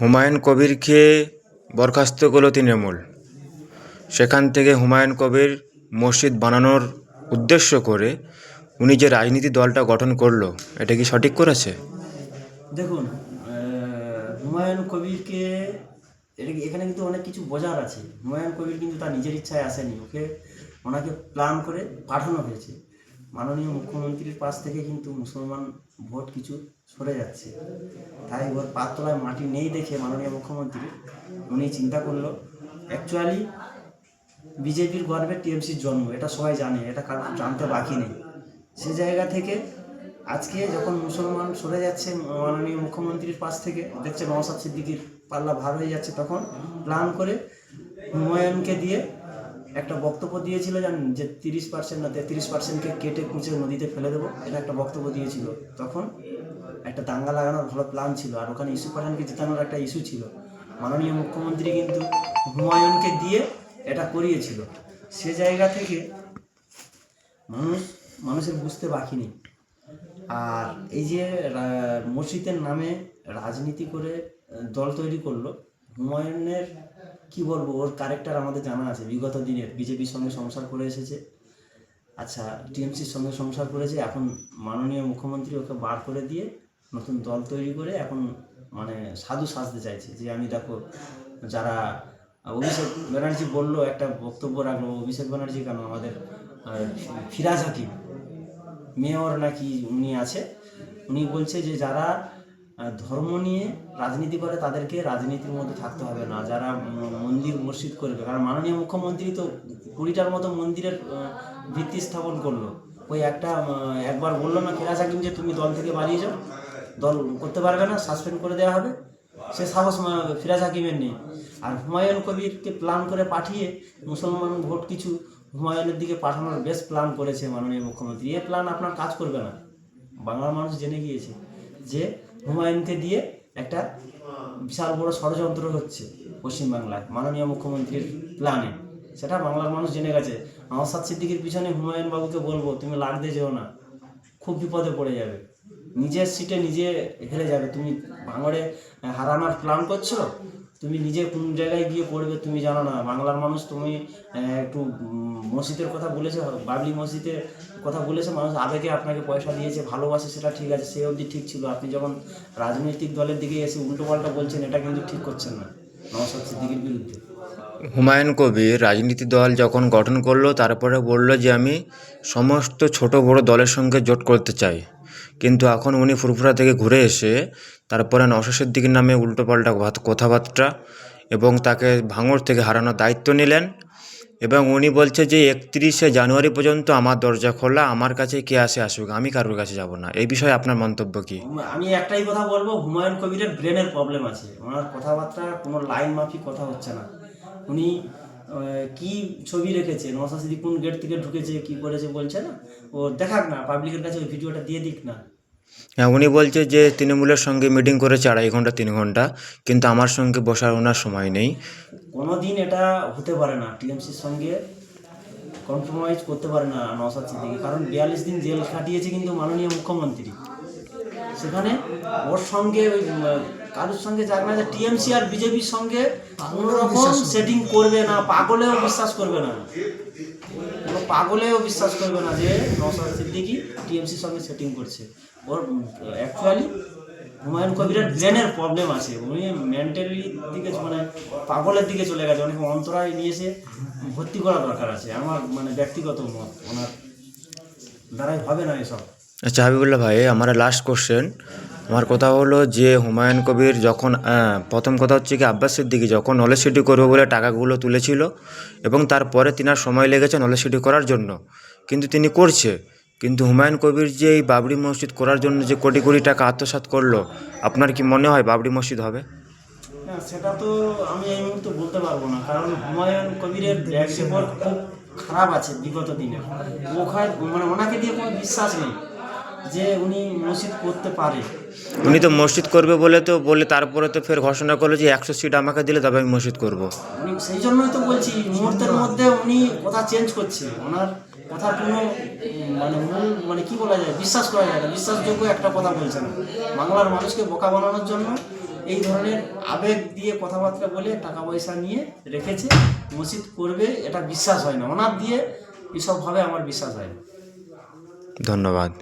হুমায়ুন কবিরকে বরখাস্ত করল তৃণমূল। সেখান থেকে হুমায়ুন কবির মসজিদ বানানোর উদ্দেশ্য করে উনি যে রাজনীতি দলটা গঠন করল, এটা কি সঠিক করেছে? দেখুন হুমায়ুন কবিরকে এখানে কিন্তু অনেক কিছু বোঝার আছে। হুমায়ুন কবির কিন্তু তার নিজের ইচ্ছায় আসেনি। ওকে ওনাকে প্ল্যান করে পাঠানো হয়েছে। মাননীয় মুখ্যমন্ত্রীর পাশ থেকে কিন্তু মুসলমান ভোট কিছু সরে যাচ্ছে। তাই ওর পাতলায় মাটি নেই দেখে মাননীয় মুখ্যমন্ত্রী উনি চিন্তা করল অ্যাকচুয়ালি বিজেপির গর্বে টিএমসির জন্ম, এটা সবাই জানে, এটা কারণ জানতে বাকি নেই। সে জায়গা থেকে আজকে যখন মুসলমান সরে যাচ্ছে মাননীয় মুখ্যমন্ত্রীর পাশ থেকে, দেখছে নওসাদ সিদ্দিকির পাল্লা ভার হয়ে যাচ্ছে, তখন প্ল্যান করে হুমায়ুনকে দিয়ে একটা বক্তব্য দিয়েছিল জানেন যে তিরিশ পার্সেন্ট না তেত্রিশ পার্সেন্টকে কেটে কুচে নদীতে ফেলে দেবো, এটা একটা বক্তব্য দিয়েছিল। তখন একটা দাঙ্গা লাগানোর ভালো প্ল্যান ছিল আর ওখানে ইস্যু পাঠানকে জেতানোর একটা ইস্যু ছিল। মাননীয় মুখ্যমন্ত্রী কিন্তু হুমায়ুনকে দিয়ে এটা করিয়েছিল। সে জায়গা থেকে মানুষ, মানুষের বুঝতে বাকি নেই। আর এই যে মসজিদের নামে রাজনীতি করে দল তৈরি করল হুমায়ুনের, কি বলব, ওর ক্যারেক্টার আমাদের জানা আছে। বিগত দিনের বিজেপির সঙ্গে সংসার করে এসেছে। আচ্ছা টিএমসির সঙ্গে সংসার করেছে। এখন মাননীয় মুখ্যমন্ত্রী ওকে বার করে দিয়ে নতুন দল তৈরি করে এখন মানে সাধু সাজতে চাইছে যে, আমি দেখো, যারা অভিষেক ব্যানার্জি বলল, একটা বক্তব্য রাখল, অভিষেক ব্যানার্জি কেন আমাদের ফিরাজ হাকিম, মেয়র নাকি উনি আছে, উনি বলছে যে, যারা ধর্ম নিয়ে রাজনীতি করে তাদেরকে রাজনীতির মধ্যে থাকতে হবে না। যারা মন্দির মসজিদ করবে, কারণ মাননীয় মুখ্যমন্ত্রী তো কুড়িটার মতো মন্দিরের ভিত্তি স্থাপন করল। ওই একটা একবার বলল না ফিরাজ হাকিম যে তুমি দল থেকে বাড়িয়ে যাও। দল করতে পারবে না, সাসপেন্ড করে দেওয়া হবে। সে সাহস ফিরাজ হাকিমের নেই। আর হুমায়ুন কবিরকে প্ল্যান করে পাঠিয়ে মুসলমান ভোট কিছু হুমায়ুনের দিকে পাঠানোর বেশ প্ল্যান করেছে মাননীয় মুখ্যমন্ত্রী। এ প্ল্যান আপনার কাজ করবে না। বাংলার মানুষ জেনে গিয়েছে যে হুমায়ুনকে দিয়ে একটা বিশাল বড় ষড়যন্ত্র হচ্ছে পশ্চিমবাংলায়, মাননীয় মুখ্যমন্ত্রীর প্ল্যানে। সেটা বাংলার মানুষ জেনে গেছে। আমার নওসাদ সিদ্দিকির পিছনে হুমায়ুন বাবুকে বলব, তুমি লাগতে যেও না। খুব বিপদে পড়ে যাবে। নিজের সিটে নিজে হেরে যাবে। তুমি ভাঙড়ে হারানোর প্ল্যান করছ? তুমি নিজে কোন জায়গায় গিয়ে পড়বে তুমি জানো না। বাংলার মানুষ তুমি একটু মসজিদের কথা বলেছে বাবলি মসজিদের কথা বলেছে, মানুষ আবেগে আপনাকে পয়সা দিয়েছে, ভালোবাসে, সেটা ঠিক আছে, সে অবধি ঠিক ছিল। আপনি যখন রাজনৈতিক দলের দিকে এসে উল্টো পাল্টা বলছেন, এটা কিন্তু ঠিক করছেন না নওসাদ সিদ্দিকির বিরুদ্ধে। হুমায়ুন কবির রাজনীতি দল যখন গঠন করল, তারপরে বলল যে আমি সমস্ত ছোট বড় দলের সঙ্গে জোট করতে চাই। কিন্তু এখন উনি ফুরফুরা থেকে ঘুরে এসে তারপরে নশাসের দিকের নামে উল্টোপাল্টা কথাবার্তা এবং তাকে ভাঙড় থেকে হারানোর দায়িত্ব নিলেন এবং উনি বলছে যে, একত্রিশে জানুয়ারি পর্যন্ত আমার দরজা খোলা, আমার কাছে কে আসে আসুক, আমি কারোর কাছে যাব না। এই বিষয়ে আপনার মন্তব্য কী? আমি একটাই কথা বলব, হুমায়ুন কবিরের ব্রেনের প্রবলেম আছে। ওনার কথাবার্তা, কোনো লাইন মাফিক কথা হচ্ছে না। উনি কি ছবি রেখেছে নওসাদ সিদ্দিক কোন গেট থেকে ঢুকেছে, কি করেছে বলছে না? ও দেখাক না পাবলিকের কাছে ওই ভিডিওটা দিয়ে দিক না। হ্যাঁ উনি বলছে যে তৃণমূলের সঙ্গে মিটিং করেছে আড়াই ঘণ্টা, তিন ঘণ্টা, কিন্তু আমার সঙ্গে বসার ওনার সময় নেই। কোনোদিন এটা হতে পারে না, টিএমসির সঙ্গে কম্প্রোমাইজ করতে পারে না নওসাদ সিদ্দিকি, কারণ বিয়াল্লিশ দিন জেল খাটিয়েছে কিন্তু মাননীয় মুখ্যমন্ত্রী। সেখানে ওর সঙ্গে ওই কারোর সঙ্গে যাক না যে টিএমসি আর বিজেপির সঙ্গে কোনো রকম সেটিং করবে না পাগলেও বিশ্বাস করবে না। কোনো পাগলেও বিশ্বাস করবে না যে নওসাদ সিদ্দিকি টিএমসির সঙ্গে সেটিং করছে। ওর অ্যাকচুয়ালি হুমায়ুন কবিরের ব্রেনের প্রবলেম আছে। উনি মেন্টালি দিকে মানে পাগলের দিকে চলে গেছে। অনেক অন্তরায় নিয়ে এসে ভর্তি করা দরকার আছে। আমার মানে ব্যক্তিগত মত। ওনার দ্বারাই হবে না এসব। আচ্ছা হাবিবুল্লাহ ভাই আমার লাস্ট কোশ্চেন আমার কথা হলো যে, হুমায়ুন কবির যখন প্রথম কথা হচ্ছে কি, আব্বাস সিদ্দিকি যখন নলেজ সিটি করবে বলে টাকাগুলো তুলেছিল এবং তারপরে তিনার সময় লেগেছে নলেজ সিটি করার জন্য, কিন্তু তিনি করছে। কিন্তু হুমায়ুন কবির যে এই বাবরি মসজিদ করার জন্য যে কোটি কোটি টাকা আত্মসাৎ করল, আপনার কি মনে হয় বাবরি মসজিদ হবে? সেটা তো আমি এই মুহূর্তে বলতে পারব না, কারণ হুমায়ুন কবিরের খুব খারাপ আছে বিগত দিনে। ওখানে মানে ওনাকে দিয়ে কোনো বিশ্বাস নেই। যে উনি মসজিদ করতে পারে। উনি তো মসজিদ করবে বলে তো বলে তারপরে তো ফের ঘোষণা করল যে একশো সিট আমাকে দিলে তবে আমি মসজিদ করব। উনি সেই জন্যই তো বলছি মুহূর্তের মধ্যে উনি কথা চেঞ্জ করছে। ওনার কথা কোনো মানে মূল মানে কি বলা যায় বিশ্বাস করা যায় না। বিশ্বাসযোগ্য একটা কথা বলছে না। বাংলার মানুষকে বোকা বানানোর জন্য এই ধরনের আবেগ দিয়ে কথাবার্তা বলে টাকা পয়সা নিয়ে রেখেছে। মসজিদ করবে এটা বিশ্বাস হয় না। ওনার দিয়ে এসব ভাবে আমার বিশ্বাস হয় না। ধন্যবাদ।